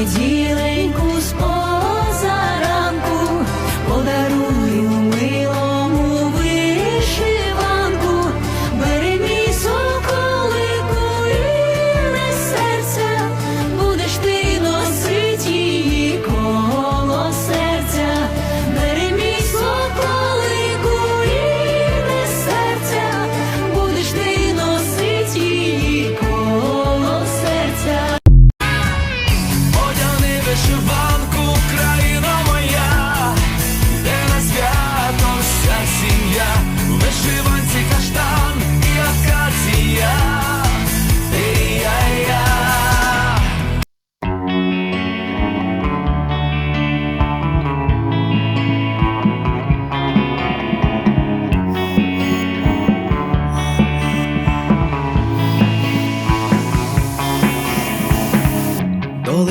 Иди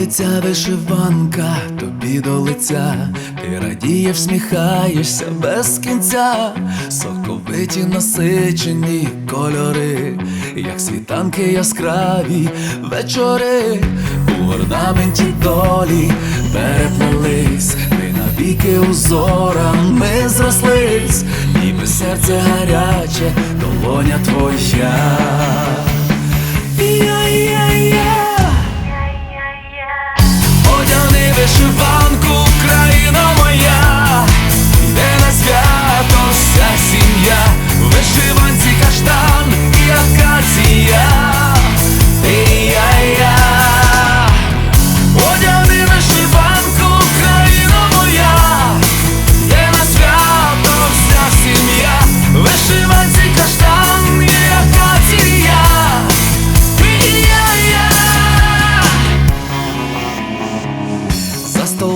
Лиця вишиванка, тобі до лиця, ти радієш, всміхаєшся без кінця, соковиті насичені кольори, як світанки яскраві вечори, у орнаменті долі переплелись, ми навіки узорами зрослись, ніби серце гаряче, долоня твоя.